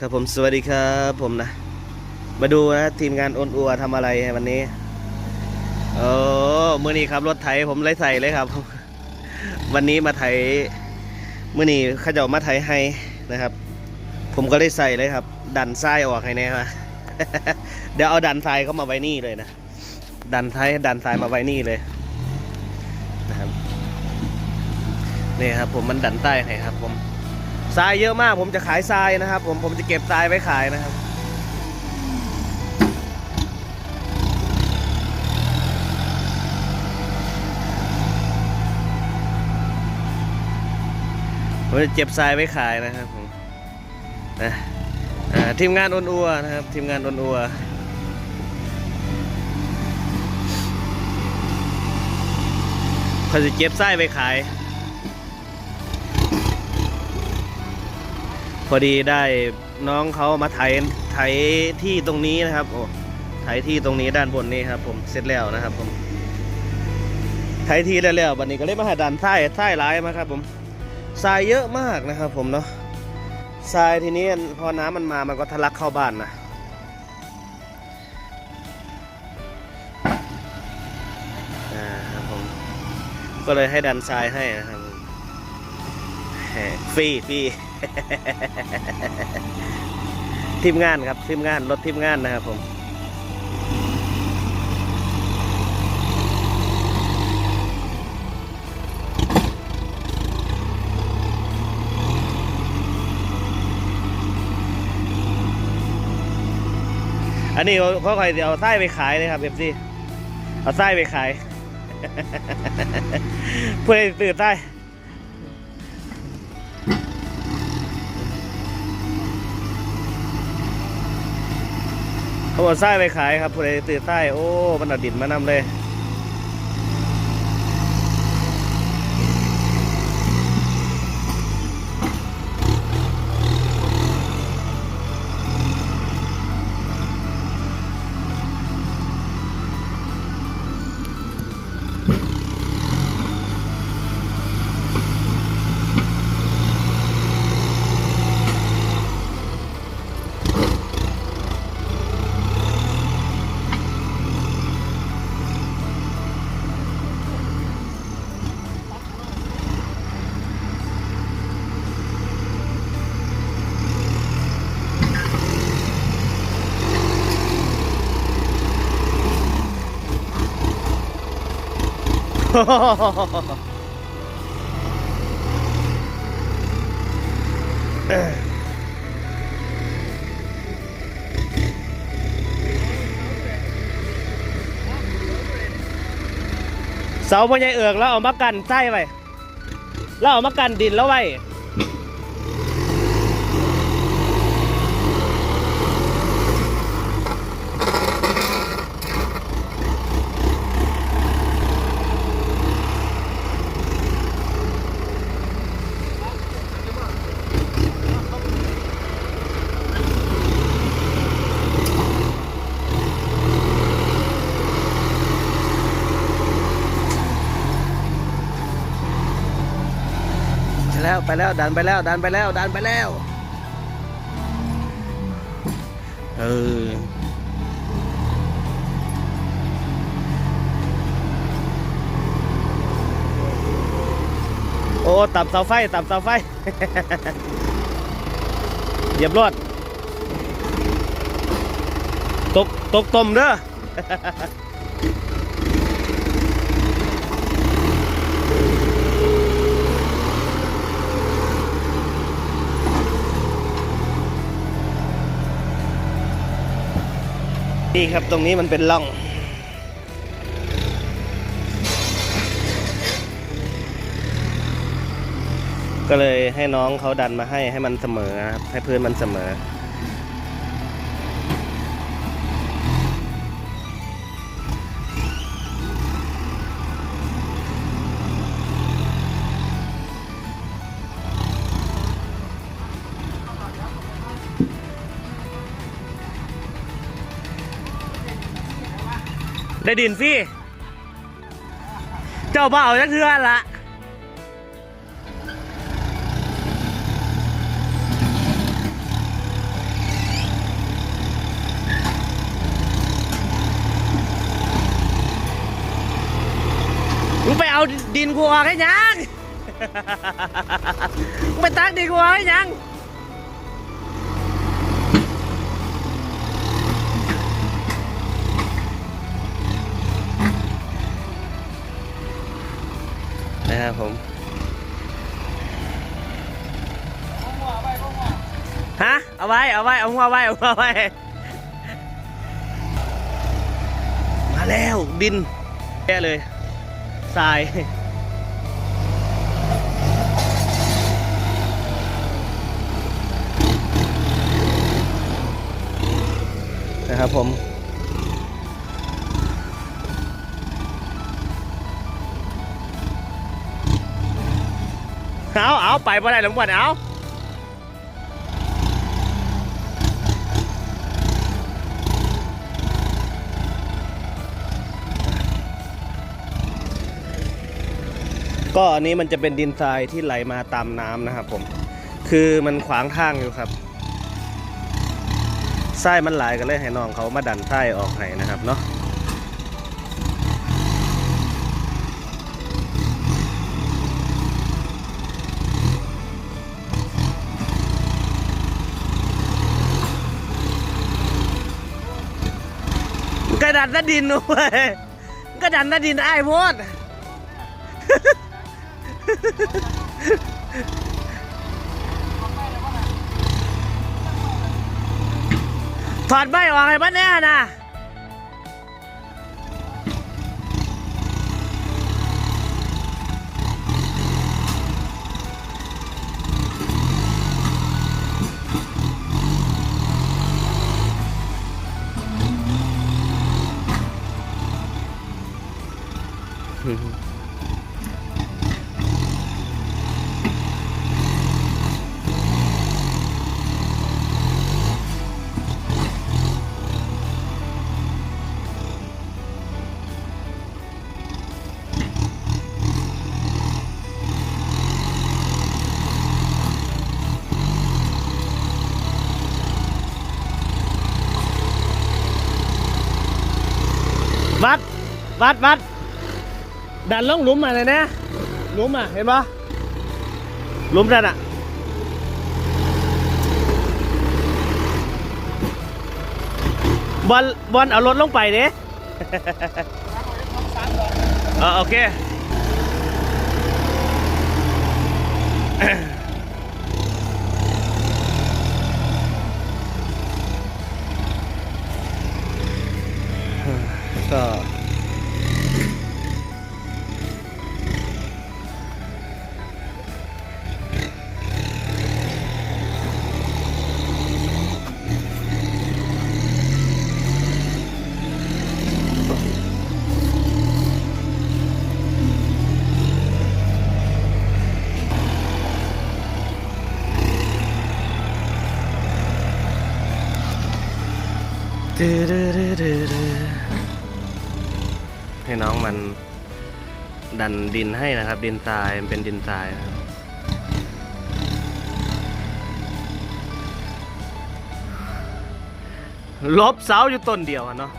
ครับผมสวัสดีครับผมนะ มาดูนะทีมงานอนอัวทำอะไรวันนี้โอ้มื่อนี้ครับรถไถผมเลยใส่เลยครับ วันนี้มาไถมื่อนี้ข้าเจ้ามาไถให้นะครับ ผมก็เลยใส่เลยครับ ดันทรายออกให้แน่ครับเดี๋ยวเอาดันทรายเข้ามาไว้นี่เลยนะดันทรายดันทรายมาไว้นี่เลยนะครับนี่ครับผมมันดันใต้ให้ครับผม ทรายเยอะมาก ผมจะขายทรายนะครับ ผมผมจะเก็บทรายไว้ขายนะครับ ผมจะเก็บทรายไว้ขายนะครับผมทีมงานอนอัวนะครับ ทีมงานอนอัวเขาจะเก็บทรายไว้ขาย อดีได้น้องเขามาไถไถที่ตรงนี้นะครับโอ้ไถที่ตรงนี้ด้านบนนี้ครับ ผมเสร็จแล้วนะครับ ผมไถที่แล้วแล้ววันนี้ก็เลยมาหาดันทรายทรายหลายมาครับ ผมทรายเยอะมากนะครับ ผมเนาะทรายทีนี้พอน้ำมันมามันก็ทะลักเข้าบ้านนะก็เลยให้ดันทรายให้นะครับผมฟรีฟรี ทีมงานครับทีมงานรถทีมงานนะครับผมอันนี้เขาเขาคอยเอาไส้ไปขายเลยครับเอฟซีเอาไส้ไปขาย เพื่อตื่นไส้ เขาบอกไส้ไปขายครับผู้ใดตื่นไส้โอ้มันเอาดินมานำเลย เสาพ่อใหญ่เอือกแล้วเอามากันไส้ไว้แล้วเอามากันดินแล้วไว้ ไปแล้วดันไปแล้ว ดันไปแล้ว ดันไปแล้ว เออโอ้ตับเสาไฟตับเสาไฟเหยียบรอดตกตกต้มเด้อ นี่ครับตรงนี้มันเป็นล่อง ก็เลยให้น้องเขาดันมาให้ให้มันเสมอนะครับให้พื้นมันเสมอ ได้ดินฟรี่เจ้าเบาวจักเทือนละมึงไปเอาดินกูออกให้ยังงไปตักดินกูออกให้ยัง นะครับผมฮะเอาไว้เอาไว้เอาหัวไว้เอาหัวไว้มาแล้วดินแย่เลยทรายนะครับผม เอาเอาไปบ่ได้หลวงพ่อเอาก็อันนี้มันจะเป็นดินทรายที่ไหลมาตามน้ำนะครับผม คือมันขวางทางอยู่ครับทรายมันไหลกันเลยให้น้องเขามาดันทรายออกให้นะครับเนาะ ดันหน้าดินเว้ยกระดันหน้าดินไอ้โพดถอดใบออกให้บ้านแน่นะ วัดวัดดันล่องหลุมมาเลยนะหลุมอะเห็นปะหลุมนั่นอะบอลบอลเอารถลงไปเด้เออโอเค ให้น้องมันดันดินให้นะครับ ดินทรายมันเป็นดินทรายนะครับลบเสาอยู่ต้นเดียวอะเนาะ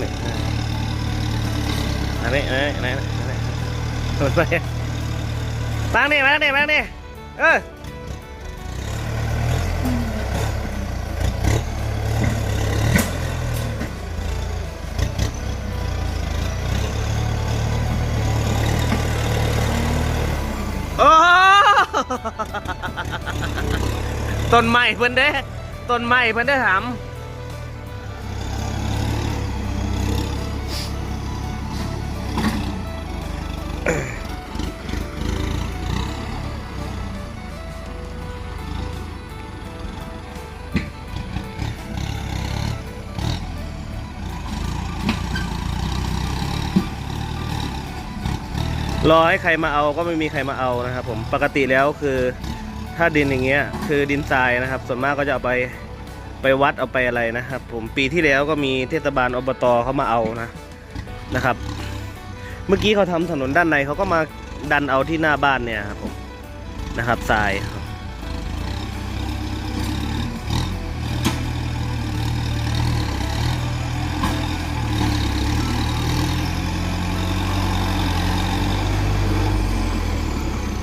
นี่อันนี้อันนี้อัน นี้อันนี้มันไปมานี่มานี่มานี่เออโอ้ต้นไม้เพิ่นเด้ต้นไม้เพิ่นได้ถาม รอให้ใครมาเอาก็ไม่มีใครมาเอานะครับ ผมปกติแล้วคือถ้าดินอย่างเงี้ยคือดินทรายนะครับ ส่วนมากก็จะเอาไปไปวัดเอาไปอะไรนะครับ ผมปีที่แล้วก็มีเทศบาลอบตเขามาเอานะนะครับ เมื่อกี้เขาทำถนนด้านในเขาก็มาดันเอาที่หน้าบ้านเนี่ยครับผมนะครับทราย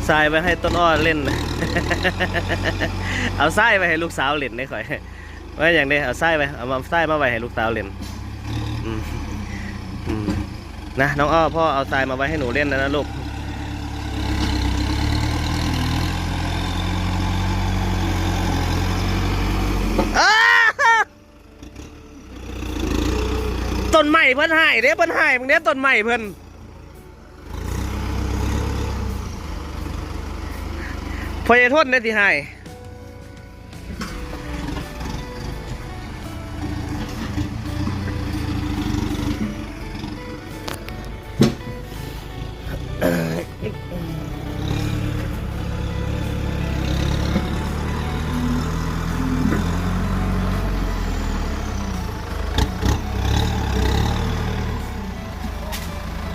ทรายไปให้ต้นอ้อเล่น เอาทรายไปให้ลูกสาวเล่นได้ข่อยว่าอย่างนี้เอาทรายไปเอามาทรายมาไว้ให้ลูกสาวเล่นนะน้องอ้อพ่อเอาทรายมาไว้ให้หนูเล่นนะนะลูกต้นใหม่เพิ่นหายเด้เพิ่นหายมึงเด้ต้นใหม่เพิ่น พยายทนได้ที่ใหาย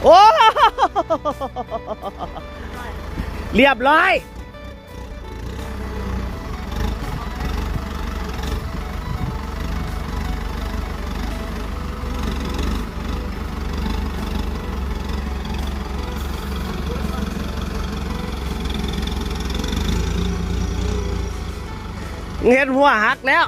โอ้ เรียบร้อย เงินหัวหักแล้ว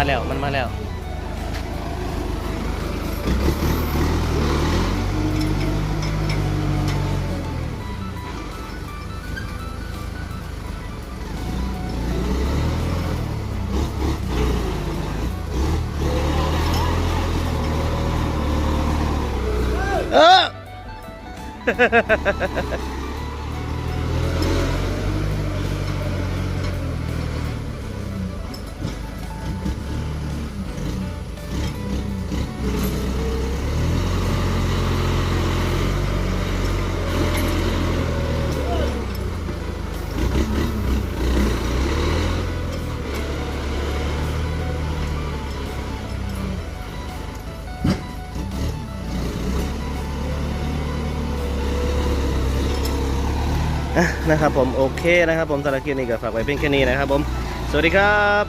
มาแล้ว มันมาแล้ว เออ นะครับผมโอเคนะครับผมสำหรับคลิปนี้ก็ฝากไว้เพียงแค่นี้นะครับผม สวัสดีครับ